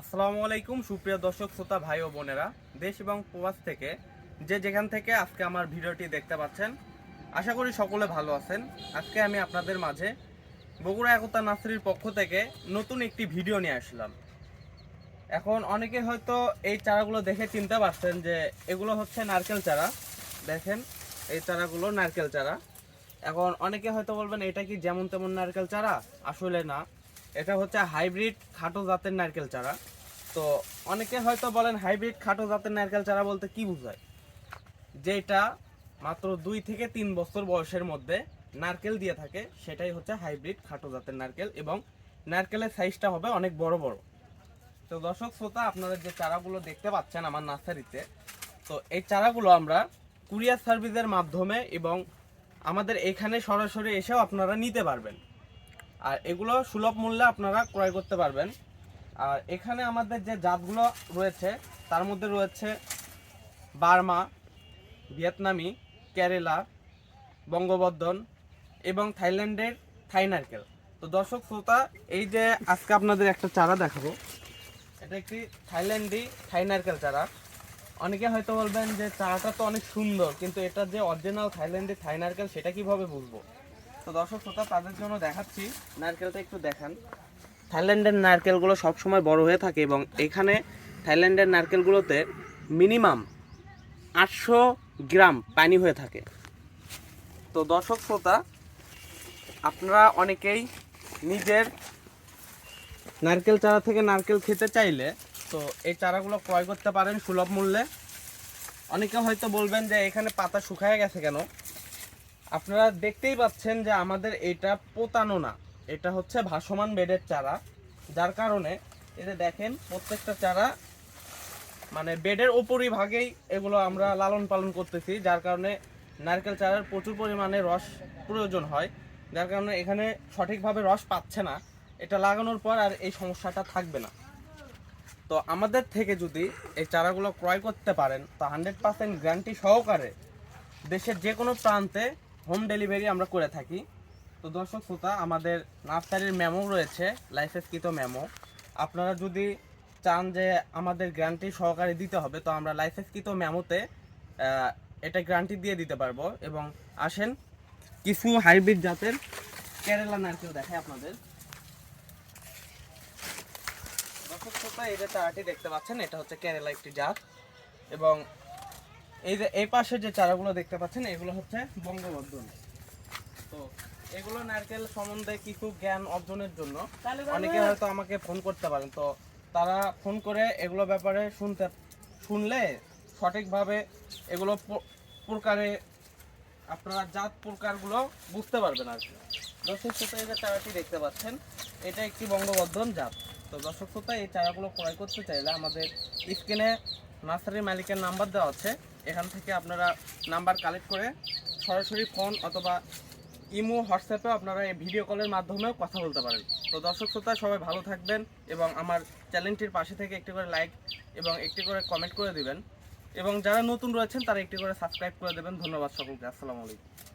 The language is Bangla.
আসসালামু আলাইকুম, সুপ্রিয় দর্শক, শ্রোতা, ভাই ও বোনেরা। দেশ এবং প্রবাস থেকে যে যেখান থেকে আজকে আমার ভিডিওটি দেখতে পাচ্ছেন, আশা করি সকলে ভালো আছেন। আজকে আমি আপনাদের মাঝে বগুড়া একতা নার্সারির পক্ষ থেকে নতুন একটি ভিডিও নিয়ে আসলাম। এখন অনেকে হয়তো এই চারাগুলো দেখে চিনতে পারছেন যে এগুলো হচ্ছে নারকেল চারা। দেখেন, এই চারাগুলো নারকেল চারা। এখন অনেকে হয়তো বলবেন, এটা কি যেমন তেমন নারকেল চারা? আসলে না। এটা হচ্ছে হাইব্রিড খাটো জাতের নারকেল চারা। তো অনেকে হয়তো বলেন, হাইব্রিড খাটো জাতের নারকেল চারা বলতে কি বোঝায়? যেটা মাত্র দুই থেকে তিন বছর বয়সের মধ্যে নারকেল দিয়ে থাকে, সেটাই হচ্ছে হাইব্রিড খাটো জাতের নারকেল এবং নারকেলের সাইজটা হবে অনেক বড় বড়। তো দর্শক শ্রোতা, আপনারা যে চারাগুলো দেখতে পাচ্ছেন আমার নার্সারিতে, তো এই চারাগুলো আমরা কুরিয়ার সার্ভিসের মাধ্যমে এবং আমাদের এখানে সরাসরি এসেও আপনারা নিতে পারবেন। আর এগুলো সুলভ মূল্যে আপনারা ক্রয় করতে পারবেন। আর এখানে আমাদের যে জাতগুলো রয়েছে, তার মধ্যে রয়েছে বার্মা, ভিয়েতনামি, কেরালা বঙ্গবর্ধন এবং থাইল্যান্ডের থাই নারকেল তো দর্শক, শ্রোতা, এই যে আজকে আপনাদের একটা চারা দেখাবো। এটা একটি থাইল্যান্ডি থাই নারকেল চারা। অনেকে হয়তো বলবেন যে চারাটা তো অনেক সুন্দর, কিন্তু এটা যে অরিজিনাল থাইল্যান্ডি থাই নারকেল সেটা কীভাবে বুঝব? তো দর্শক শ্রোতা তাদের জন্য দেখাচ্ছি নারকেলটা একটু দেখান। থাইল্যান্ডের নারকেলগুলো সবসময় বড় হয়ে থাকে এবং এখানে থাইল্যান্ডের নারকেলগুলোতে মিনিমাম আটশো গ্রাম পানি হয়ে থাকে। তো দর্শক শ্রোতা আপনারা অনেকেই নিজের নারকেল চারা থেকে নারকেল খেতে চাইলে তো এই চারাগুলো ক্রয় করতে পারেন সুলভ মূল্যে। অনেকে হয়তো বলবেন যে এখানে পাতা শুকায় গেছে কেন? আপনারা দেখতেই পাচ্ছেন যে আমাদের এটা পোতানো না। এটা হচ্ছে ভাসমান বেডের চারা। যার কারণে এটা দেখেন, প্রত্যেকটা চারা মানে বেডের ওপরই ভাগেই এগুলো আমরা লালন পালন করতেছি, যার কারণে নারকেল চারার প্রচুর পরিমাণে রস প্রয়োজন হয়, যার কারণে এখানে সঠিকভাবে রস পাচ্ছে না। এটা লাগানোর পর আর এই সমস্যাটা থাকবে না। তো আমাদের থেকে যদি এই চারাগুলো ক্রয় করতে পারেন, তো হান্ড্রেড পার্সেন্ট গ্যারান্টি সহকারে দেশের যে কোনো প্রান্তে হোম ডেলিভারি আমরা করে থাকি। তো দর্শক শ্রোতা, আমাদের নার্সারির মেমো রয়েছে, লাইসেন্সকৃত মেমো। আপনারা যদি চান যে আমাদের গ্যারান্টি সহকারে দিতে হবে, তো আমরা লাইসেন্সকৃত মেমোতে এটা গ্যারান্টি দিয়ে দিতে পারব। এবং আসেন, কিছু হাইব্রিড জাতের কেরালা নারকেল দেখায় আপনাদের। দর্শক শ্রোতা, এই যে দেখতে পাচ্ছেন, এটা হচ্ছে কেরালা একটি জাত। এবং এই যে এই পাশে যে চারাগুলো দেখতে পাচ্ছেন এগুলো হচ্ছে বঙ্গবর্ধন তো এগুলো নারকেল সম্বন্ধে কিছু জ্ঞান অর্জনের জন্য। অনেকে হয়তো আমাকে ফোন করতে পারেন। তো তারা ফোন করে এগুলো ব্যাপারে শুনতে শুনলে সঠিকভাবে এগুলো প্রকারে আপনারা জাত প্রকারগুলো বুঝতে পারবেন আর কি। দর্শক শ্রোতা এই যে চারাটি দেখতে পাচ্ছেন এটা একটি বঙ্গবর্ধন জাত। তো দর্শক শ্রোতা এই চারাগুলো ক্রয় করতে চাইলে আমাদের স্ক্রিনে নার্সারির মালিকের নাম্বার দেওয়া আছে। এখান থেকে আপনারা নাম্বার কালেক্ট করে সরাসরি ফোন অথবা ইমো, হোয়াটসঅ্যাপেও আপনারা এই ভিডিও কলের মাধ্যমেও কথা বলতে পারেন। তো দর্শক শ্রোতা, সবাই ভালো থাকবেন এবং আমার চ্যানেলটির পাশে থেকে একটি করে লাইক এবং একটি করে কমেন্ট করে দিবেন। এবং যারা নতুন রয়েছেন, তারা একটি করে সাবস্ক্রাইব করে দেবেন। ধন্যবাদ সকলকে। আসসালামু আলাইকুম।